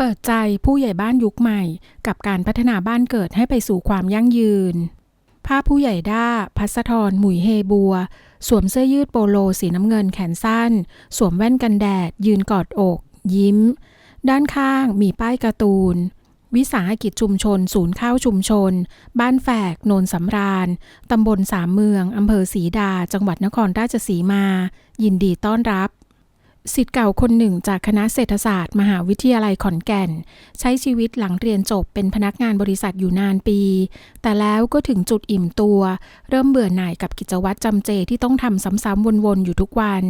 เปิดใจผู้ใหญ่บ้านยุคใหม่ กับการพัฒนาบ้านเกิดให้ไปสู่ความยั่งยืน ภาพผู้ใหญ่ด้า พัสธรหมุยเฮบัว สวมเสื้อยืดโปโลสีน้ำเงินแขนสั้น สวมแว่นกันแดด ยืนกอดอก ยิ้ม ด้านข้างมีป้ายการ์ตูน วิสาหกิจชุมชน ศูนย์ข้าวชุมชน บ้านแฝก โนนสำราญ ตำบลสามเมืองอำเภอศรีดา จังหวัดนครราชสีมา ยินดีต้อนรับ สิทธิ์เก่าคนหนึ่งจากคณะเศรษฐศาสตร์ มหาวิทยาลัยขอนแก่น ใช้ชีวิตหลังเรียนจบเป็นพนักงานบริษัทอยู่นานปี แต่แล้วก็ถึงจุดอิ่มตัว เริ่มเบื่อหน่ายกับกิจวัตรจำเจที่ต้องทำซ้ำๆวนๆ อยู่ทุกวัน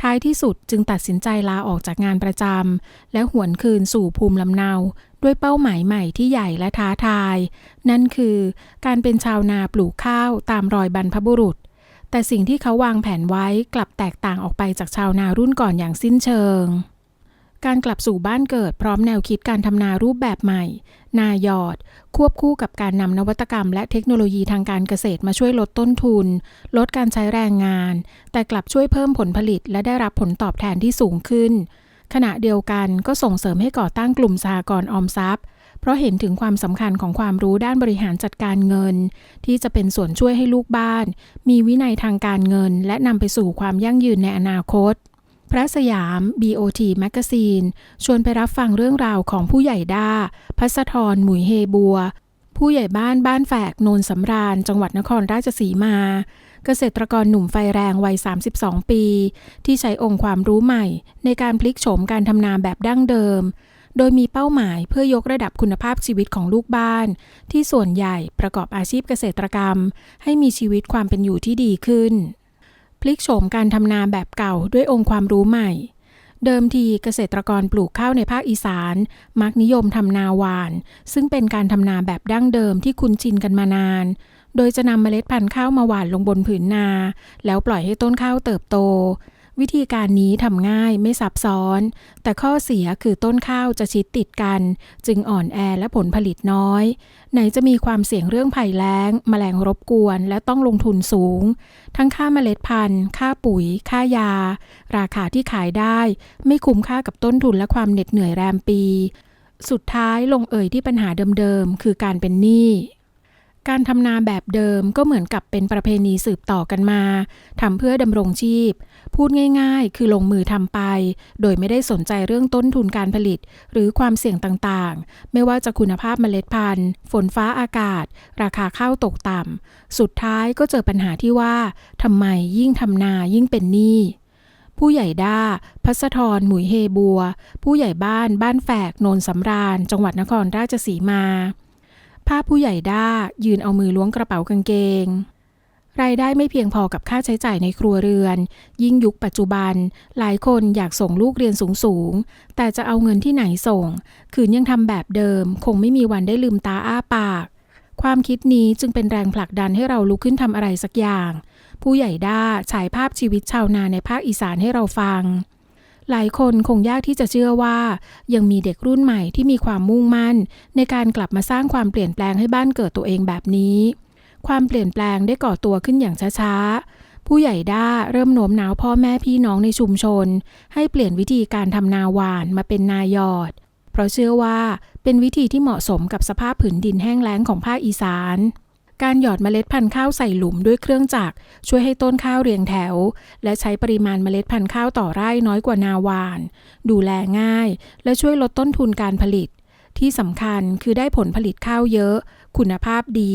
ท้ายที่สุดจึงตัดสินใจลาออกจากงานประจำและหวนคืนสู่ภูมิลำเนา ด้วยเป้าหมายใหม่ที่ใหญ่และท้าทาย นั่นคือ การเป็นชาวนาปลูกข้าวตามรอยบรรพบุรุษ แต่สิ่งที่เขาวางแผนไว้กลับแตกต่างออกไปจากชาวนารุ่นก่อนอย่างสิ้นเชิง การกลับสู่บ้านเกิดพร้อมแนวคิดการทำนารูปแบบใหม่ นายอด ควบคู่กับการนำนวัตกรรมและเทคโนโลยีทางการเกษตรมาช่วยลดต้นทุน ลดการใช้แรงงาน แต่กลับช่วยเพิ่มผลผลิตและได้รับผลตอบแทนที่สูงขึ้น ขณะเดียวกันก็ส่งเสริมให้ก่อตั้งกลุ่มสหกรณ์ออมทรัพย์ ราะเห็นถึงความสำคัญของความรู้ด้านบริหารจัดการเงิน ที่จะเป็นส่วนช่วยให้ลูกบ้าน มีวินัยทางการเงิน และนำไปสู่ความยั่งยืนในอนาคต พระสยาม BOT Magazine ชวนไปรับฟังเรื่องราวของผู้ใหญ่ด้า พัสธรหมุยเฮบัว ผู้ใหญ่บ้านบ้านแฝกโนนสำราญ จังหวัดนครราชสีมา เกษตรกรหนุ่มไฟแรงวัย 32 ปี ที่ใช้องค์ความรู้ใหม่ ในการพลิกโฉมการทำนาแบบดั้งเดิม โดยมีเป้าหมายเพื่อยกระดับคุณภาพชีวิตของลูกบ้าน ที่ส่วนใหญ่ประกอบอาชีพเกษตรกรรม ให้มีชีวิตความเป็นอยู่ที่ดีขึ้น พลิกโฉมการทำนาแบบเก่าด้วยองค์ความรู้ใหม่ เดิมทีเกษตรกรปลูกข้าวในภาคอีสาน มักนิยมทำนาหวาน ซึ่งเป็นการทำนาแบบดั้งเดิมที่คุ้นชินกันมานานโดยจะนำเมล็ดพันธุ์ข้าวมาหว่านลงบนผืนนา แล้วปล่อยให้ต้นข้าวเติบโต วิธีการนี้ทำง่ายไม่ซับซ้อน แต่ข้อเสียคือต้นข้าวจะชิดติดกัน จึงอ่อนแอและผลผลิตน้อย ไหนจะมีความเสี่ยงเรื่องภัยแล้งแมลงรบกวนและต้องลงทุนสูง ทั้งค่าเมล็ดพันธุ์ ค่าปุ๋ย ค่ายา ราคาที่ขายได้ ไม่คุ้มค่ากับต้นทุนและความเหน็ดเหนื่อยแรมปี สุดท้ายลงเอ่ยที่ปัญหาเดิมๆคือการเป็นหนี้ การทำนาแบบเดิมก็เหมือนกับเป็นประเพณีสืบต่อกันมาทำเพื่อดำรงชีพ พูดง่าย ๆ คือลงมือทำไป โดยไม่ได้สนใจเรื่องต้นทุนการผลิต หรือความเสี่ยงต่างๆ ไม่ว่าจะคุณภาพเมล็ดพันธุ์ ฝนฟ้าอากาศ ราคาข้าวตกต่ำสุดท้ายก็เจอปัญหาที่ว่าทำไมยิ่งทำนายิ่งเป็นหนี้ผู้ใหญ่ด้า พัสธรหมุยเฮบัว ผู้ใหญ่บ้าน บ้านแฝก โนนสำราญ จังหวัดนครราชสีมา ภาพผู้ใหญ่ด้ายืนเอามือล้วงกระเป๋ากางเกง รายได้ไม่เพียงพอกับค่าใช้จ่ายในครัวเรือน ยิ่งยุคปัจจุบัน หลายคนอยากส่งลูกเรียนสูงๆ แต่จะเอาเงินที่ไหนส่ง คืนยังทำแบบเดิม คงไม่มีวันได้ลืมตาอ้าปาก ความคิดนี้จึงเป็นแรงผลักดันให้เราลุกขึ้นทำอะไรสักอย่าง ผู้ใหญ่ด้าฉายภาพชีวิตชาวนาในภาคอีสานให้เราฟัง หลายคนคงยากที่จะเชื่อว่า ยังมีเด็กรุ่นใหม่ที่มีความมุ่งมั่น ในการกลับมาสร้างความเปลี่ยนแปลงให้บ้านเกิดตัวเองแบบนี้ ความเปลี่ยนแปลงได้ก่อตัวขึ้นอย่างช้าๆ ผู้ใหญ่ด้าเริ่มโน้มน้าวพ่อแม่พี่น้องในชุมชน ให้เปลี่ยนวิธีการทำนาหวานมาเป็นนายอด เพราะเชื่อว่าเป็นวิธีที่เหมาะสมกับสภาพผืนดินแห้งแล้งของภาคอีสาน การหยอดเมล็ดพันธุ์ข้าวใส่หลุมด้วยเครื่องจักรช่วยให้ต้นข้าวเรียงแถว และใช้ปริมาณเมล็ดพันธุ์ข้าวต่อไร่น้อยกว่านาวาน ดูแลง่าย และช่วยลดต้นทุนการผลิต ที่สำคัญคือได้ผลผลิตข้าวเยอะ คุณภาพดี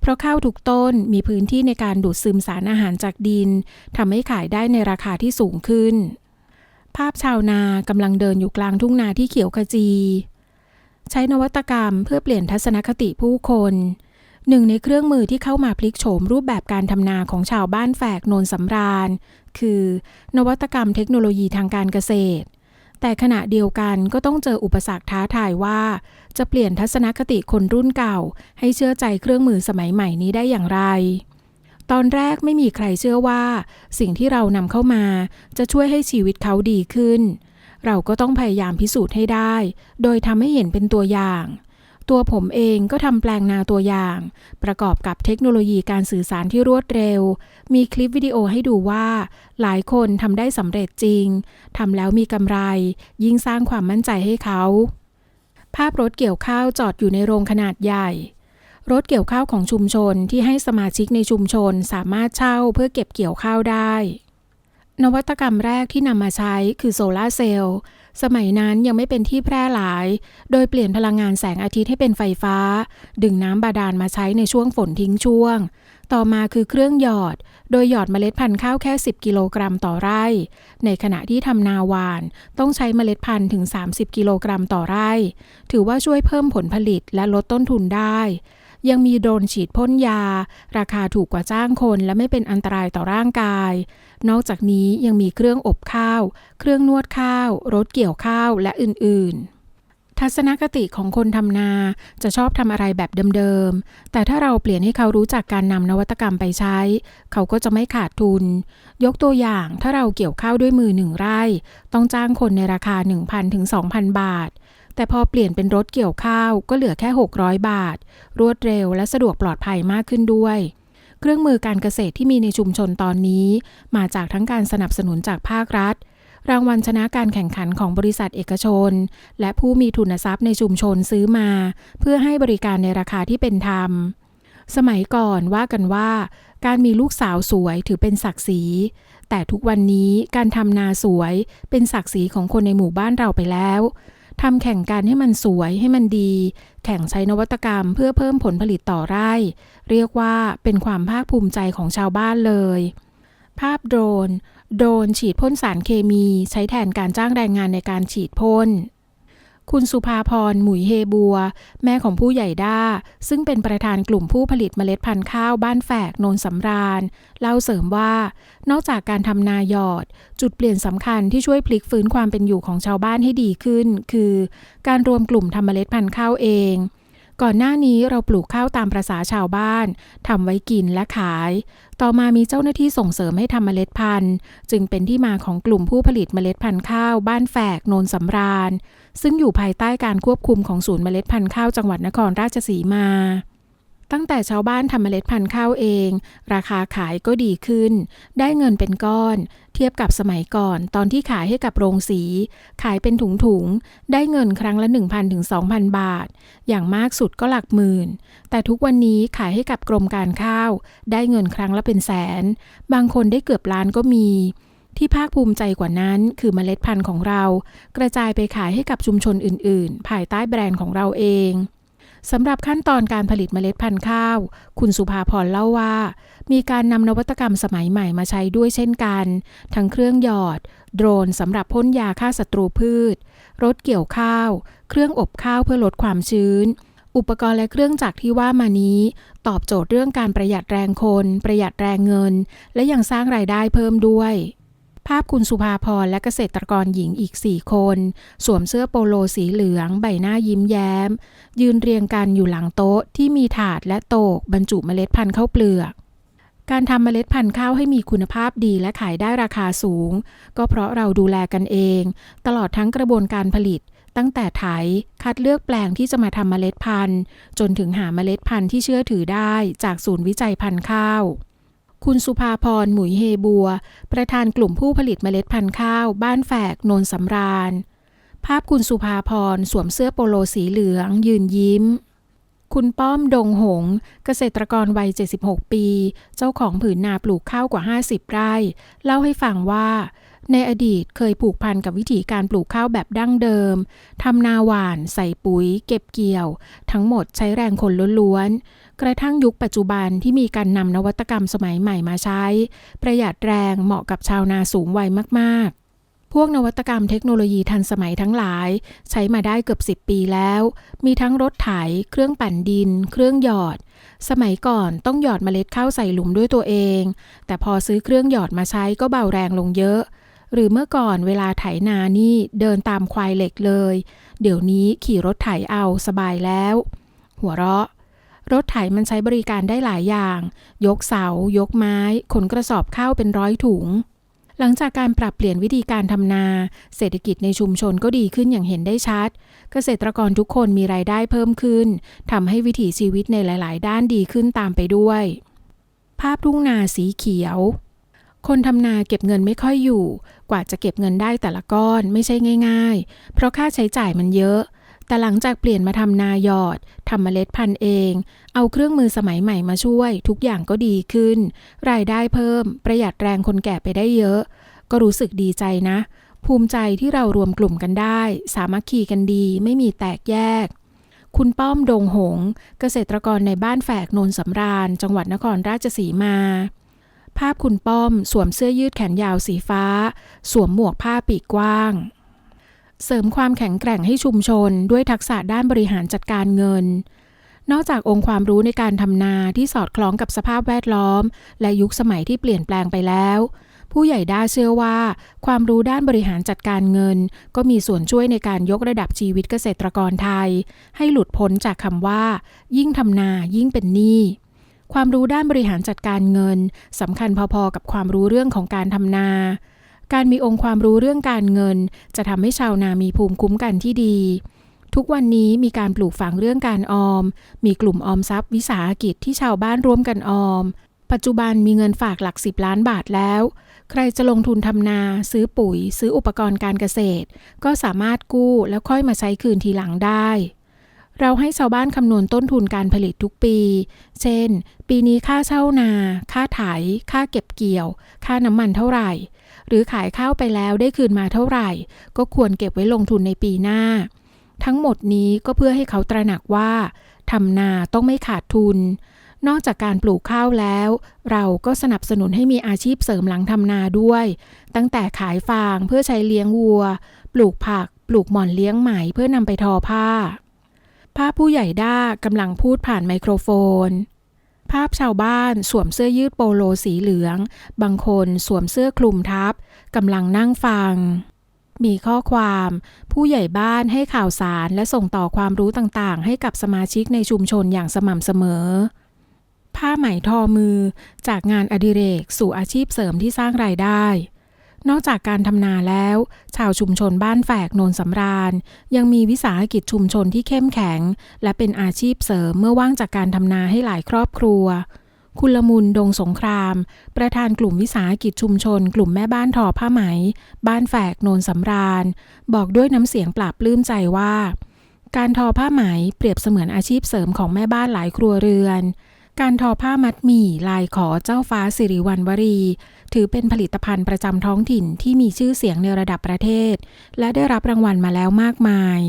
เพราะข้าวทุกต้นมีพื้นที่ในการดูดซึมสารอาหารจากดินทำให้ขายได้ในราคาที่สูงขึ้น ภาพชาวนากำลังเดินอยู่กลางทุ่งนาที่เขียวขจี ใช้นวัตกรรมเพื่อเปลี่ยนทัศนคติผู้คน หนึ่งในเครื่องมือที่เข้ามาพลิกโฉมรูปแบบการทำนาของชาวบ้านแฝกโนนสำราญ คือ นวัตกรรมเทคโนโลยีทางการเกษตร แต่ขณะเดียวกันก็ต้องเจออุปสรรคท้าทายว่า จะเปลี่ยนทัศนคติคนรุ่นเก่า ให้เชื่อใจเครื่องมือสมัยใหม่นี้ได้อย่างไร ตอนแรกไม่มีใครเชื่อว่า สิ่งที่เรานำเข้ามา จะช่วยให้ชีวิตเขาดีขึ้น เราก็ต้องพยายามพิสูจน์ให้ได้ โดยทำให้เห็นเป็นตัวอย่าง ตัวผมเองก็ทำแปลงนาตัวอย่าง ประกอบกับเทคโนโลยีการสื่อสารที่รวดเร็ว มีคลิปวิดีโอให้ดูว่า หลายคนทำได้สำเร็จจริงทำแล้วมีกำไร ยิ่งสร้างความมั่นใจให้เขา ภาพรถเกี่ยวข้าวจอดอยู่ในโรงขนาดใหญ่ รถเกี่ยวข้าวของชุมชนที่ให้สมาชิกในชุมชนสามารถเช่าเพื่อเก็บเกี่ยวข้าวได้นวัตกรรมแรกที่นำมาใช้คือโซลาร์เซลล์ สมัยนั้นยังไม่เป็นที่แพร่หลาย โดยเปลี่ยนพลังงานแสงอาทิตย์ให้เป็นไฟฟ้า ดึงน้ำบาดาลมาใช้ในช่วงฝนทิ้งช่วง ต่อมาคือเครื่องหยอด โดยหยอดเมล็ดพันธุ์ข้าวแค่ 10 กิโลกรัมต่อไร่ ในขณะที่ทำนาวาน ต้องใช้เมล็ดพันธุ์ถึง 30 กิโลกรัมต่อไร่ ถือว่าช่วยเพิ่มผลผลิตและลดต้นทุนได้ ยังมีโดรนฉีดพ่นยา ราคาถูกกว่าจ้างคนและไม่เป็นอันตรายต่อร่างกาย นอกจากนี้ยังมีเครื่องอบข้าว เครื่องนวดข้าว รถเกี่ยวข้าวและอื่น ๆทัศนคติของคนทำนาจะชอบทำอะไรแบบเดิมๆ แต่ถ้าเราเปลี่ยนให้เขารู้จักการนำนวัตกรรมไปใช้ เขาก็จะไม่ขาดทุน ยกตัวอย่างถ้าเราเกี่ยวข้าวด้วยมือหนึ่งไร่ ต้องจ้างคนในราคา 1,000ถึง2,000 บาท แต่พอเปลี่ยนเป็นรถเกี่ยวข้าวก็เหลือแค่ 600 บาท รวดเร็วและสะดวกปลอดภัยมากขึ้นด้วย เครื่องมือการเกษตรที่มีในชุมชนตอนนี้ มาจากทั้งการสนับสนุนจากภาครัฐ รางวัลชนะการแข่งขันของบริษัทเอกชน และผู้มีทุนทรัพย์ในชุมชนซื้อมา เพื่อให้บริการในราคาที่เป็นธรรม สมัยก่อนว่ากันว่า การมีลูกสาวสวยถือเป็นศักดิ์ศรีแต่ทุกวันนี้การทำนาสวยเป็นศักดิ์ศรีของคนในหมู่บ้านเราไปแล้ว ทำแข่งกันให้มันสวยให้มันดี แข่งใช้นวัตกรรมเพื่อเพิ่มผลผลิตต่อไร่ เรียกว่าเป็นความภาคภูมิใจของชาวบ้านเลย ภาพโดรน โดรนฉีดพ่นสารเคมี ใช้แทนการจ้างแรงงานในการฉีดพ่น คุณสุภาพรหมุยเฮบัว แม่ของผู้ใหญ่ด้า ซึ่งเป็นประธานกลุ่มผู้ผลิตเมล็ดพันธุ์ข้าวบ้านแฝกโนนสำราญ เล่าเสริมว่า นอกจากการทำนาหยอด จุดเปลี่ยนสำคัญที่ช่วยพลิกฟื้นความเป็นอยู่ของชาวบ้านให้ดีขึ้น คือ การรวมกลุ่มทำเมล็ดพันธุ์ข้าวเอง ก่อนหน้านี้เราปลูกข้าวตามประษาชาวบ้านทำไว้กินและขาย ต่อมามีเจ้าหน้าที่ส่งเสริมให้ทำเมล็ดพันธุ์ จึงเป็นที่มาของกลุ่มผู้ผลิตเมล็ดพันธุ์ข้าว บ้านแฝกโนนสำราญ ซึ่งอยู่ภายใต้การควบคุมของศูนย์เมล็ดพันธุ์ข้าวจังหวัดนครราชสีมา ตั้งแต่ชาวบ้านทำเมล็ดพันธุ์ข้าวเอง ราคาขายก็ดีขึ้น ได้เงินเป็นก้อน เทียบกับสมัยก่อน ตอนที่ขายให้กับโรงสี ขายเป็นถุงๆ ได้เงินครั้งละ 1,000ถึง2,000 บาท อย่างมากสุดก็หลักหมื่น แต่ทุกวันนี้ขายให้กับกรมการข้าว ได้เงินครั้งละเป็นแสน บางคนได้เกือบล้านก็มีที่ภาคภูมิใจกว่านั้นคือเมล็ดพันธุ์ของเรา กระจายไปขายให้กับชุมชนอื่น ๆ ภายใต้แบรนด์ของเราเอง สำหรับขั้นตอนการผลิตเมล็ดพันธุ์ข้าว คุณสุภาพรเล่าว่า มีการนำนวัตกรรมสมัยใหม่มาใช้ด้วยเช่นกัน ทั้งเครื่องหยอด โดรนสำหรับพ่นยาฆ่าศัตรูพืช รถเกี่ยวข้าว เครื่องอบข้าวเพื่อลดความชื้น อุปกรณ์และเครื่องจักรที่ว่ามานี้ ตอบโจทย์เรื่องการประหยัดแรงคน ประหยัดแรงเงิน และยังสร้างรายได้เพิ่มด้วย ภาพคุณสุภาพรและเกษตรกรหญิงอีก4คน สวมเสื้อโปโลสีเหลือง ใบหน้ายิ้มแย้ม ยืนเรียงกันอยู่หลังโต๊ะที่มีถาดและโตกบรรจุเมล็ดพันธุ์ข้าวเปลือก การทำเมล็ดพันธุ์ข้าวให้มีคุณภาพดีและขายได้ราคาสูง ก็เพราะเราดูแลกันเอง ตลอดทั้งกระบวนการผลิต ตั้งแต่ไถคัดเลือกแปลงที่จะมาทำเมล็ดพันธุ์ จนถึงหาเมล็ดพันธุ์ที่เชื่อถือได้จากศูนย์วิจัยพันธุ์ข้าว คุณสุภาพรหมุยเฮบัว ประธานกลุ่มผู้ผลิตเมล็ดพันธุ์ข้าว บ้านแฝก โนนสำราญ ภาพคุณสุภาพรสวมเสื้อโปโลสีเหลือง ยืนยิ้ม คุณป้อมดงหง เกษตรกรวัย 76 ปี เจ้าของผืนนาปลูกข้าวกว่า 50 ไร่ เล่าให้ฟังว่า ในอดีตเคยผูกพันกับวิธีการปลูกข้าวแบบดั้งเดิม ทำนาหวาน ใส่ปุ๋ย เก็บเกี่ยว ทั้งหมดใช้แรงคนล้วนๆ กระทั่งยุคปัจจุบันที่มีการนำนวัตกรรมสมัยใหม่มาใช้ ประหยัดแรงเหมาะกับชาวนาสูงวัยมากๆพวกนวัตกรรมเทคโนโลยีทันสมัยทั้งหลาย ใช้มาได้เกือบ 10 ปีแล้ว มีทั้งรถไถ เครื่องปั่นดิน เครื่องหยอด สมัยก่อนต้องหยอดเมล็ดข้าวใส่หลุมด้วยตัวเอง แต่พอซื้อเครื่องหยอดมาใช้ก็เบาแรงลงเยอะ หรือเมื่อก่อนเวลาไถนานี่เดินตามควายเหล็กเลย เดี๋ยวนี้ขี่รถไถเอาสบายแล้ว หัวเราะ รถไถมันใช้บริการได้หลายอย่าง ยกเสา ยกไม้ ขนกระสอบข้าวเป็นร้อยถุง หลังจากการปรับเปลี่ยนวิธีการทำนา เศรษฐกิจในชุมชนก็ดีขึ้นอย่างเห็นได้ชัด เกษตรกรทุกคนมีรายได้เพิ่มขึ้นทำให้วิถีชีวิตในหลาย ๆ ด้านดีขึ้นตามไปด้วย ภาพทุ่งนาสีเขียว คนทำนาเก็บเงินไม่ค่อยอยู่ กว่าจะเก็บเงินได้แต่ละก้อนไม่ใช่ง่าย ๆ เพราะค่าใช้จ่ายมันเยอะ แต่หลังจากเปลี่ยนมาทำนาหยอดทำเมล็ดพันธุ์เอง เอาเครื่องมือสมัยใหม่มาช่วย ทุกอย่างก็ดีขึ้น รายได้เพิ่ม ประหยัดแรงคนแก่ไปได้เยอะ ก็รู้สึกดีใจนะ ภูมิใจที่เรารวมกลุ่มกันได้ สามัคคีกันดี ไม่มีแตกแยกคุณป้อมดงหง เกษตรกรในบ้านแฝกโนนสำราญ จังหวัดนครราชสีมา ภาพคุณป้อมสวมเสื้อยืดแขนยาวสีฟ้า สวมหมวกผ้าปีกกว้าง เสริมความแข็งแกร่งให้ชุมชนด้วยทักษะด้านบริหารจัดการเงิน นอกจากองค์ความรู้ในการทำนาที่สอดคล้องกับสภาพแวดล้อม และยุคสมัยที่เปลี่ยนแปลงไปแล้วผู้ใหญ่ด้าเชื่อว่า ความรู้ด้านบริหารจัดการเงิน ก็มีส่วนช่วยในการยกระดับชีวิตเกษตรกรไทย ให้หลุดพ้นจากคำว่า ยิ่งทำนายิ่งเป็นหนี้ ความรู้ด้านบริหารจัดการเงินสำคัญพอๆกับความรู้เรื่องของการทำนา การมีองค์ความรู้เรื่องการเงิน จะทำให้ชาวนามีภูมิคุ้มกันที่ดี ทุกวันนี้มีการปลูกฝังเรื่องการออม มีกลุ่มออมทรัพย์วิสาหกิจที่ชาวบ้านร่วมกันออม ปัจจุบันมีเงินฝากหลักสิบล้านบาทแล้ว ใครจะลงทุนทำนา ซื้อปุ๋ย ซื้ออุปกรณ์การเกษตร ก็สามารถกู้แล้วค่อยมาใช้คืนทีหลังได้ เราให้ชาวบ้านคำนวณต้นทุนการผลิตทุกปี เช่น ปีนี้ค่าเช่านา ค่าไถ ค่าเก็บเกี่ยว ค่าน้ำมันเท่าไหร่ หรือขายข้าวไปแล้วได้คืนมาเท่าไหร่ ก็ควรเก็บไว้ลงทุนในปีหน้า ทั้งหมดนี้ก็เพื่อให้เขาตระหนักว่าทำนาต้องไม่ขาดทุน นอกจากการปลูกข้าวแล้ว เราก็สนับสนุนให้มีอาชีพเสริมหลังทำนาด้วย ตั้งแต่ขายฟางเพื่อใช้เลี้ยงวัว ปลูกผัก ปลูกหม่อนเลี้ยงไหมเพื่อนำไปทอผ้า ภาพผู้ใหญ่ด้ากำลังพูดผ่านไมโครโฟน ภาพชาวบ้านสวมเสื้อยืดโปโลสีเหลือง บางคนสวมเสื้อคลุมทับกำลังนั่งฟัง มีข้อความ ผู้ใหญ่บ้านให้ข่าวสารและส่งต่อความรู้ต่างๆ ให้กับสมาชิกในชุมชนอย่างสม่ำเสมอ ผ้าไหมทอมือจากงานอดิเรกสู่อาชีพเสริมที่สร้างรายได้ นอกจากการทำนาแล้ว ชาวชุมชนบ้านแฝกโนนสำราญ ยังมีวิสาหกิจชุมชนที่เข้มแข็ง และเป็นอาชีพเสริมเมื่อว่างจากการทำนาให้หลายครอบครัว คุณละมุนดงสงคราม ประธานกลุ่มวิสาหกิจชุมชน กลุ่มแม่บ้านทอผ้าไหม บ้านแฝกโนนสำราญ บอกด้วยน้ำเสียงปราบปลื้มใจว่า การทอผ้าไหมเปรียบเสมือนอาชีพเสริมของแม่บ้านหลายครัวเรือน การทอผ้ามัดหมี่ลายขอเจ้าฟ้าสิริวัณวรี ถือเป็นผลิตภัณฑ์ประจำท้องถิ่นที่มีชื่อเสียงในระดับประเทศ และได้รับรางวัลมาแล้วมากมาย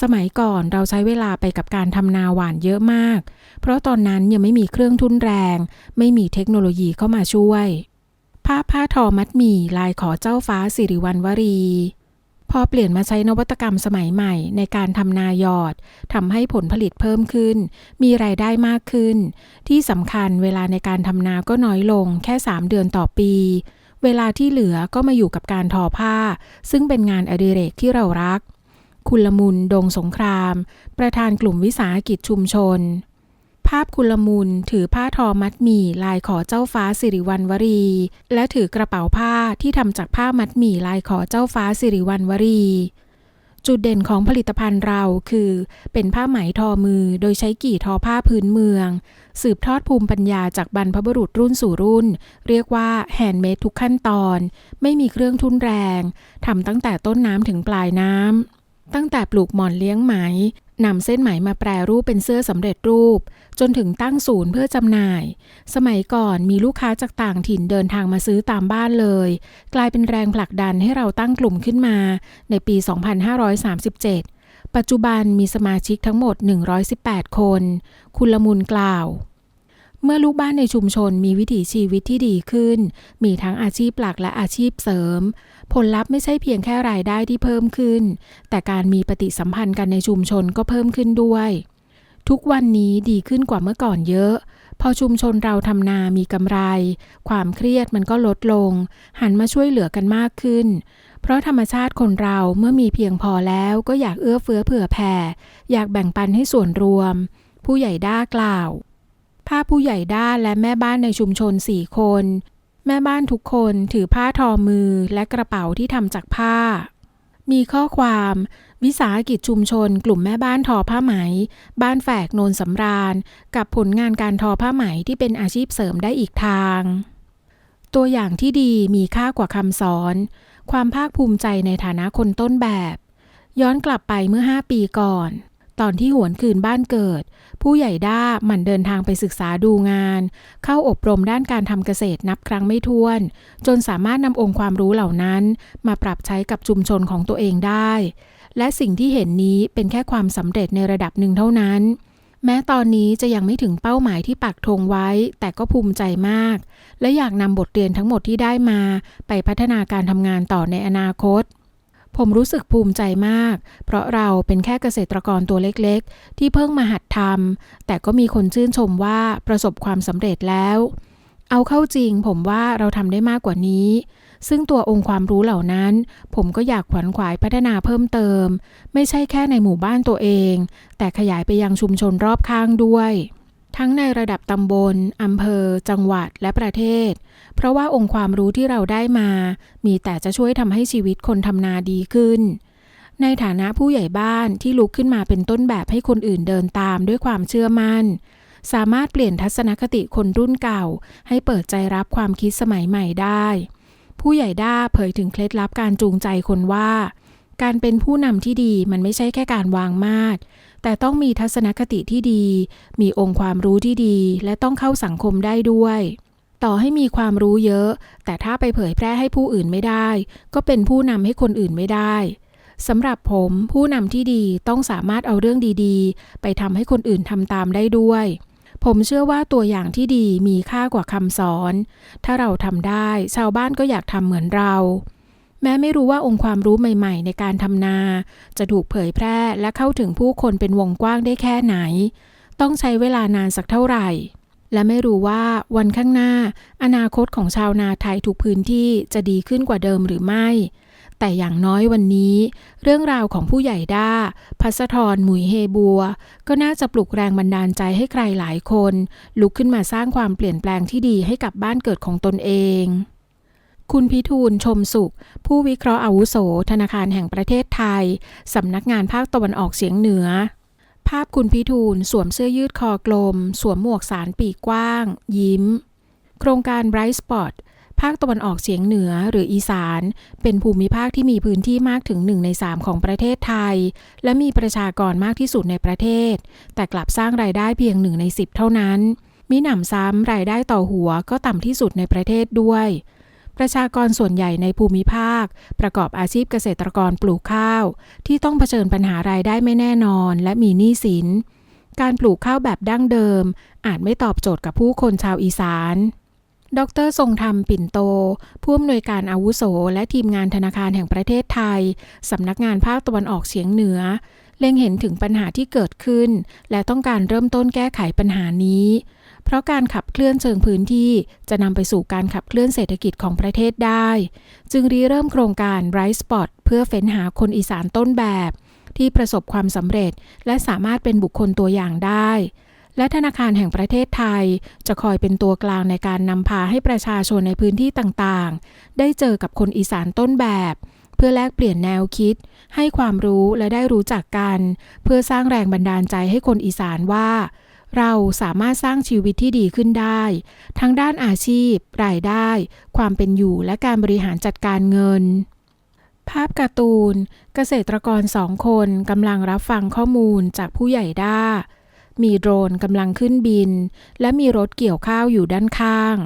สมัยก่อนเราใช้เวลาไปกับการทำนาหวานเยอะมาก เพราะตอนนั้นยังไม่มีเครื่องทุนแรง ไม่มีเทคโนโลยีเข้ามาช่วย ผ้าผ้าทอมัดหมี่ลายขอเจ้าฟ้าสิริวัณวรี พอเปลี่ยนมาใช้นวัตกรรมสมัยใหม่ในการทำนาหยอดทำให้ผลผลิตเพิ่มขึ้น มีรายได้มากขึ้น ที่สำคัญเวลาในการทำนาก็น้อยลงแค่ 3 เดือนต่อปี เวลาที่เหลือก็มาอยู่กับการทอผ้า ซึ่งเป็นงานอดิเรกที่เรารัก คุณละมุน ดงสงคราม ประธานกลุ่มวิสาหกิจชุมชนาพคุณลมุนถือผ้าทอมัดหมี่ลายขอเจ้าฟ้าสิริวัณวรี และถือกระเป๋าผ้าที่ทำจากผ้ามัดหมี่ลายขอเจ้าฟ้าสิริวัณวรีจุดเด่นของผลิตภัณฑ์เราคือ เป็นผ้าไหมทอมือโดยใช้กี่ทอผ้าพื้นเมือง สืบทอดภูมิปัญญาจากบรรพบุรุษรุ่นสู่รุ่น เรียกว่าแฮนด์เมดทุกขั้นตอน ไม่มีเครื่องทุนแรงทำตั้งแต่ต้นน้ำถึงปลายน้ำ ตั้งแต่ปลูกหมอนเลี้ยงไหมนำเส้นไหมมาแปรรูปเป็นเสื้อสำเร็จรูป จนถึงตั้งศูนย์เพื่อจำหน่าย สมัยก่อนมีลูกค้าจากต่างถิ่นเดินทางมาซื้อตามบ้านเลย กลายเป็นแรงผลักดันให้เราตั้งกลุ่มขึ้นมา ในปี 2537 ปัจจุบันมีสมาชิกทั้งหมด 118 คน คุณละมุนกล่าว เมื่อลูกบ้านในชุมชนมีวิถีชีวิตที่ดีขึ้น มีทั้งอาชีพหลักและอาชีพเสริม ผลลัพธ์ไม่ใช่เพียงแค่รายได้ที่เพิ่มขึ้น แต่การมีปฏิสัมพันธ์กันในชุมชนก็เพิ่มขึ้นด้วย ทุกวันนี้ดีขึ้นกว่าเมื่อก่อนเยอะ พอชุมชนเราทำนามีกำไร ความเครียดมันก็ลดลง หันมาช่วยเหลือกันมากขึ้น เพราะธรรมชาติคนเราเมื่อมีเพียงพอแล้วก็อยากเอื้อเฟื้อเผื่อแผ่ อยากแบ่งปันให้ส่วนรวม ผู้ใหญ่ด้ากล่าว ภาผู้ใหญ่ด้านและแม่บ้านในชุมชนสี่คน แม่บ้านทุกคนถือผ้าทอมือและกระเป๋าที่ทำจากผ้า มีข้อความ วิสาหกิจชุมชน กลุ่มแม่บ้านทอผ้าไหม บ้านแฝกโนนสำราญ กับผลงานการทอผ้าไหมที่เป็นอาชีพเสริมได้อีกทาง ตัวอย่างที่ดีมีค่ากว่าคำสอน ความภาคภูมิใจในฐานะคนต้นแบบ ย้อนกลับไปเมื่อ 5 ปีก่อน ตอนที่หวนคืนบ้านเกิด ผู้ใหญ่ด้าหมั่นเดินทางไปศึกษาดูงาน เข้าอบรมด้านการทำเกษตรนับครั้งไม่ถ้วน จนสามารถนำองค์ความรู้เหล่านั้น มาปรับใช้กับชุมชนของตัวเองได้ และสิ่งที่เห็นนี้เป็นแค่ความสำเร็จในระดับหนึ่งเท่านั้น แม้ตอนนี้จะยังไม่ถึงเป้าหมายที่ปักธงไว้ แต่ก็ภูมิใจมาก และอยากนำบทเรียนทั้งหมดที่ได้มา ไปพัฒนาการทำงานต่อในอนาคต ผมรู้สึกภูมิใจมาก เพราะเราเป็นแค่เกษตรกรตัวเล็กๆ ที่เพิ่งมาหัดทำแต่ก็มีคนชื่นชมว่าประสบความสำเร็จแล้ว เอาเข้าจริงผมว่าเราทำได้มากกว่านี้ ซึ่งตัวองค์ความรู้เหล่านั้น ผมก็อยากขวนขวายพัฒนาเพิ่มเติม ไม่ใช่แค่ในหมู่บ้านตัวเอง แต่ขยายไปยังชุมชนรอบข้างด้วย ทั้งในระดับตำบลอำเภอ จังหวัดและประเทศ เพราะว่าองค์ความรู้ที่เราได้มา มีแต่จะช่วยทำให้ชีวิตคนทำนาดีขึ้น ในฐานะผู้ใหญ่บ้านที่ลุกขึ้นมาเป็นต้นแบบให้คนอื่นเดินตามด้วยความเชื่อมั่น สามารถเปลี่ยนทัศนคติคนรุ่นเก่า ให้เปิดใจรับความคิดสมัยใหม่ได้ ผู้ใหญ่ด้าเผยถึงเคล็ดลับการจูงใจคนว่า การเป็นผู้นำที่ดีมันไม่ใช่แค่การวางมาตร แต่ต้องมีทัศนคติที่ดี มีองค์ความรู้ที่ดี และต้องเข้าสังคมได้ด้วย ต่อให้มีความรู้เยอะ แต่ถ้าไปเผยแพร่ให้ผู้อื่นไม่ได้ ก็เป็นผู้นำให้คนอื่นไม่ได้สำหรับผมผู้นำที่ดีต้องสามารถเอาเรื่องดีๆ ไปทำให้คนอื่นทำตามได้ด้วย ผมเชื่อว่าตัวอย่างที่ดีมีค่ากว่าคำสอน ถ้าเราทำได้ ชาวบ้านก็อยากทำเหมือนเรา แม้ไม่รู้ว่าองค์ความรู้ใหม่ๆ ในการทำนา จะถูกเผยแพร่และเข้าถึงผู้คนเป็นวงกว้างได้แค่ไหน ต้องใช้เวลานานสักเท่าไหร่ และไม่รู้ว่าวันข้างหน้า อนาคตของชาวนาไทยทุกพื้นที่จะดีขึ้นกว่าเดิมหรือไม่ แต่อย่างน้อยวันนี้ เรื่องราวของผู้ใหญ่ด้า พัสธรหมุยเฮบัว ก็น่าจะปลุกแรงบันดาลใจให้ใครหลายคน ลุกขึ้นมาสร้างความเปลี่ยนแปลงที่ดีให้กับบ้านเกิดของตนเอง คุณพิทูลชมสุข ผู้วิเคราะห์อาวุโส ธนาคารแห่งประเทศไทย สำนักงานภาคตะวันออกเฉียงเหนือ ภาพคุณพิทูลสวมเสื้อยืดคอกลม สวมหมวกสารปีกกว้าง ยิ้ม โครงการ Bright Spot ภาคตะวันออกเฉียงเหนือหรืออีสาน เป็นภูมิภาคที่มีพื้นที่มากถึง1ใน3ของประเทศไทย และมีประชากรมากที่สุดในประเทศ แต่กลับสร้างรายได้เพียง1ใน10เท่านั้น มิหนำซ้ำรายได้ต่อหัวก็ต่ำที่สุดในประเทศด้วย ประชากรส่วนใหญ่ในภูมิภาค ประกอบอาชีพเกษตรกรปลูกข้าว ที่ต้องเผชิญปัญหารายได้ไม่แน่นอน และมีหนี้สิน การปลูกข้าวแบบดั้งเดิม อาจไม่ตอบโจทย์กับผู้คนชาวอีสาน ดรทรงธรรมปิ่นโต ผู้อำนวยการอาวุโส และทีมงานธนาคารแห่งประเทศไทย สำนักงานภาคตะวันออกเฉียงเหนือ เล็งเห็นถึงปัญหาที่เกิดขึ้น และต้องการเริ่มต้นแก้ไขปัญหานี้ เพราะการขับเคลื่อนเชิงพื้นที่จะนำไปสู่การขับเคลื่อนเศรษฐกิจของประเทศได้ จึงรีเริ่มโครงการ Bright Spot เพื่อเฟ้นหาคนอีสานต้นแบบ ที่ประสบความสำเร็จ และสามารถเป็นบุคคลตัวอย่างได้ และธนาคารแห่งประเทศไทย จะคอยเป็นตัวกลางในการนำพาให้ประชาชนในพื้นที่ต่างๆ ได้เจอกับคนอีสานต้นแบบเพื่อแลกเปลี่ยนแนวคิด ให้ความรู้และได้รู้จักกัน เพื่อสร้างแรงบันดาลใจให้คนอีสานว่า เราสามารถสร้างชีวิตที่ดีขึ้นได้ ทั้งด้านอาชีพ รายได้ ความเป็นอยู่และการบริหารจัดการเงิน ภาพการ์ตูน เกษตรกรสองคนกำลังรับฟังข้อมูลจากผู้ใหญ่ด้า มีโดรนกำลังขึ้นบิน และมีรถเกี่ยวข้าวอยู่ด้านข้าง